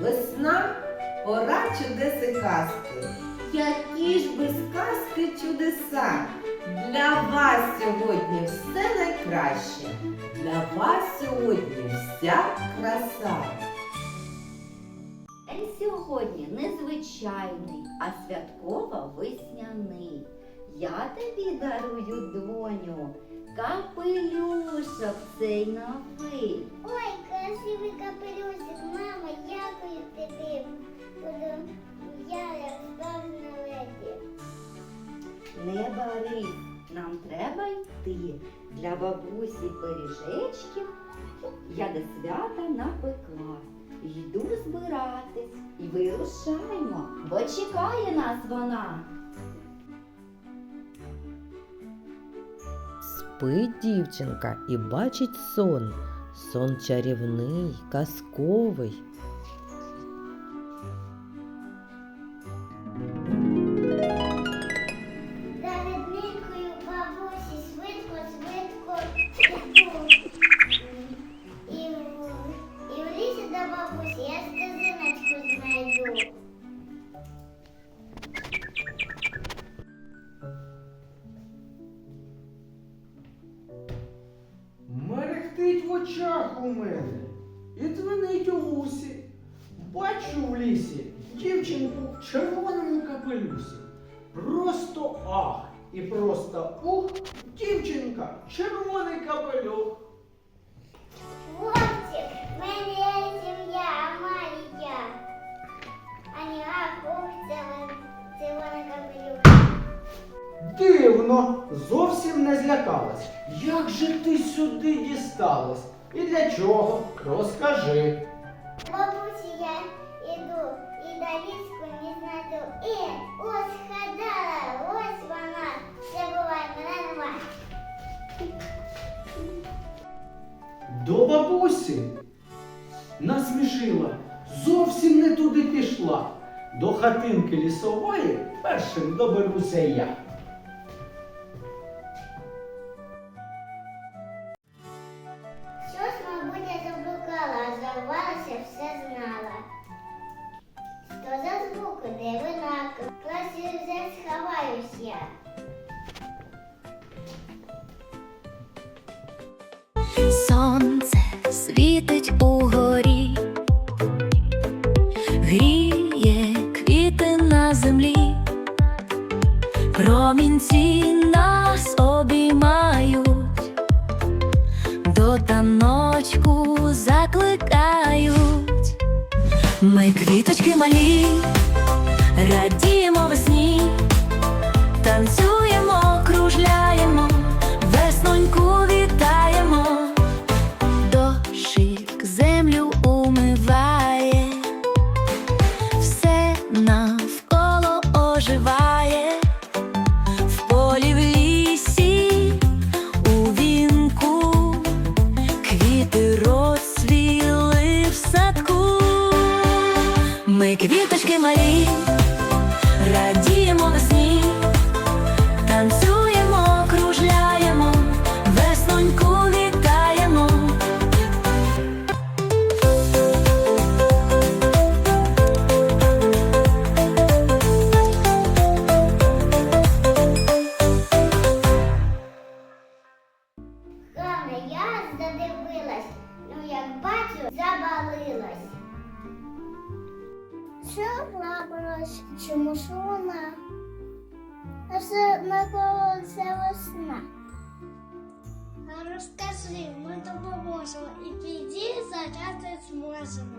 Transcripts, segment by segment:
Весна пора чудес і казки. Які ж без казки чудеса? Для вас сьогодні все найкраще. Для вас сьогодні вся краса. День сьогодні незвичайний, а святково весняний. Я тобі дарую, доню, капелюшок цей новий. Ой, красивий капелюсик, мама, дякую тобі. Я як справжня леді. Не борись, нам треба йти. Для бабусі пиріжечків я до свята напекла. Йду збиратись і вирушаємо, бо чекає нас вона. Спить дівчинка і бачить сон. Сон чарівний, казковий. Очах у мене і дзвенить у вусі. Бачу в лісі дівчинку в червоному капелюсі. Просто ах і просто ух, дівчинка, червоний капелюх. Хлопчик, в мене є сім'я, Амалія. А не ах, ух, це капелюх. Дивно, зовсім не злякалась. Як же ти сюди дісталась? І для чого? Розкажи. Бабусі я іду і до ліску не знайду. І ось гадала, ось вона. Це буває, мене нема. До бабусі насмішила, зовсім не туди пішла. До хатинки лісової першим доберуся я. На землі, промінці нас обіймають, до таночку закликають. Ми квіточки малі, радіємо весні, танцюємо, кружляємо, весноньку квіточки малі, радіємо весні, танцюємо, кружляємо, весноньку вітаємо. Гарно, я задивилась, ну як бачу, забалилась. Що трапилось? Чому ж вона? А все навколо це весна. А розкажи, ми допоможемо і піді зачати зможемо.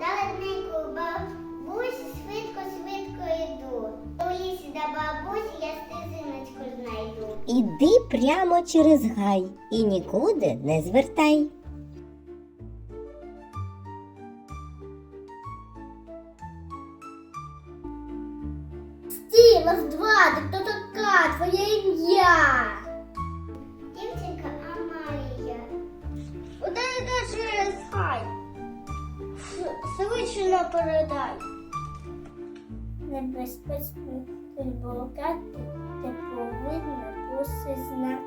Даленько бабусі швидко-швидко йду. У лісі до бабусі я стежиночку знайду. Іди прямо через гай і нікуди не звертай. Передай. Небезпечний блукати, ти повинна усе знати.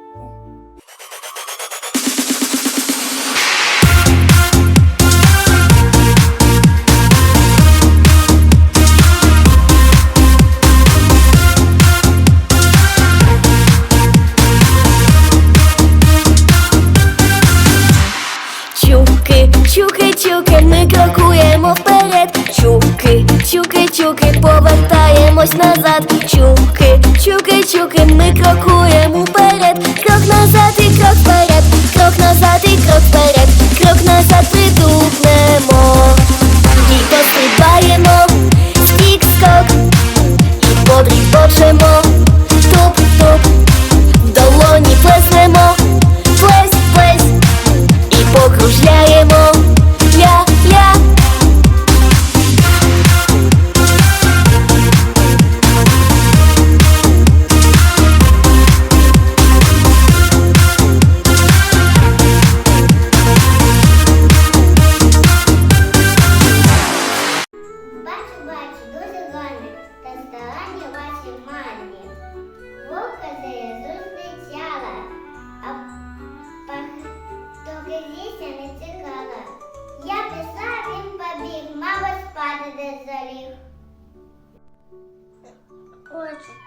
Повертаємось назад. Чуки, чуки, чуки, ми крокуємо вперед. Крок назад і крок вперед,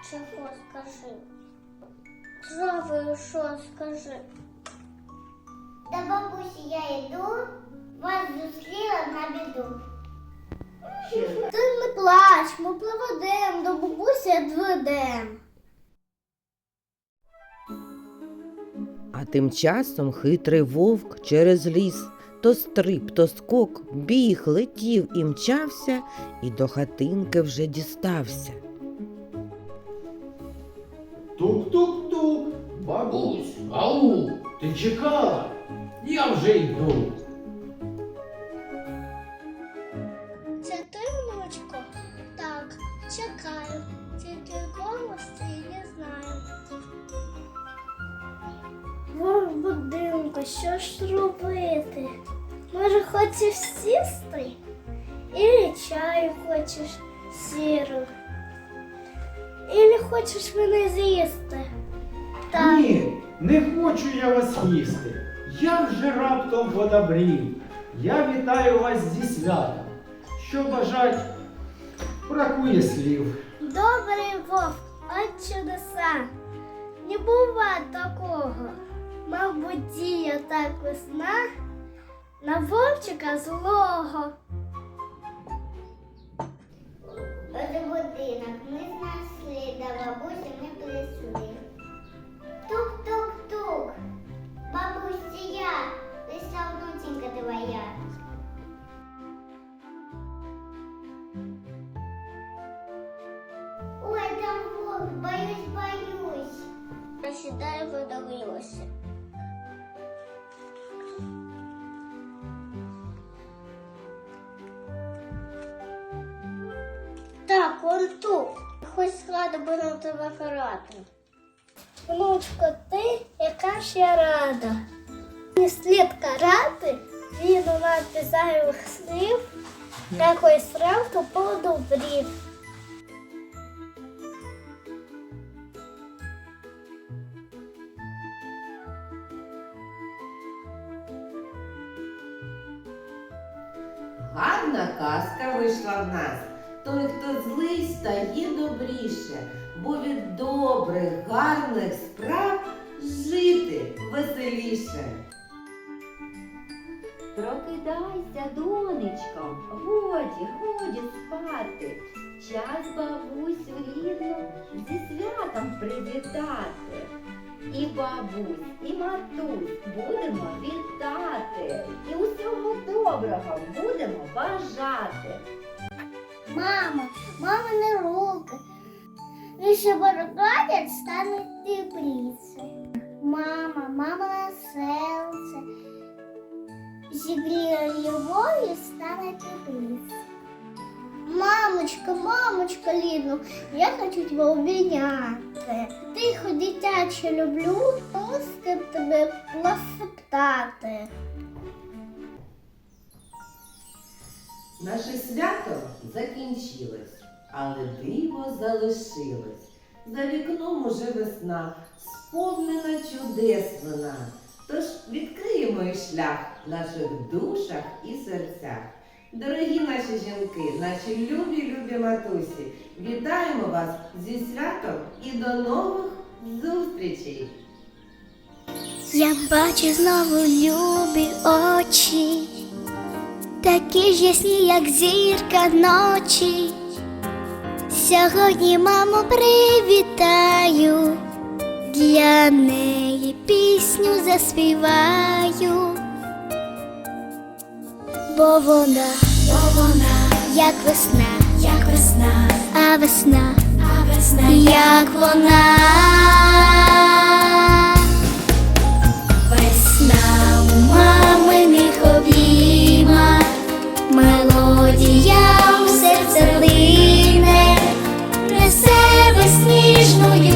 Чого скажи. Чого що скажи? До бабусі я йду, вас зустріла на біду. Ти не плач, ми проведем, до бабусі відведем. А тим часом хитрий вовк через ліс то стриб, то скок, біг, летів і мчався, і до хатинки вже дістався. Тук-тук-тук. Бабусь, ау, ти чекала? Я вже йду. Це ти, внучко? Так, чекаю. Тільки голос твій не знаю. Вон в будинку, що ж робити? Може, хочеш сісти? Ілі чаю хочеш сіру? Ілі хочеш мене з'їсти? Так. Ні, не хочу я вас їсти. Я вже раптом подобрів. Я вітаю вас зі святом. Що бажать, бракує слів. Добрий вовк, от чудеса. Не бува такого. Мабуть, діє так весна на вовчика злого. Будинок ми знайшли, до бабусі ми прийшли. Тук-тук-тук. Бабусі я, прийшла внученька твоя. Ой, там вовк, боюсь, боюсь. Просідаю, видавилося. Так, он тут. Хоч рада би на тебе карати. Внучко, ти яка ж я рада. Не слід карати, він у нас без зайвих слів, якось рапту подобрів. Гарна казка вийшла в нас. Той, хто злий, стає добріше, бо від добрих, гарних справ жити веселіше. Прокидайся, донечко, годі, годі спати. Час бабусю рідну зі святом привітати. І бабусь, і матусь будемо вітати. І усього доброго будемо бажати. Мама, мамины руки. Еще поругать станет теплицей. Мама, мамине серце. Зігріє любові стане теплицей. Мамочка, мамочка Ліну, я хочу тебе обійняти. Тихо, дитяче люблю, мусити тебе ласептати. Наше свято закінчилось, але диво залишилось. За вікном уже весна, сповнена чудес вона. Тож відкриємо і шлях в наших душах і серцях. Дорогі наші жінки, наші любі, любі матусі, вітаємо вас зі святом і до нових зустрічей! Я бачу знову любі очі, такі ж ясні, як зірка ночі. Сьогодні маму привітаю, для неї пісню заспіваю, бо вона, бо вона, як весна, як весна, а весна, а весна, як вона. безсніжною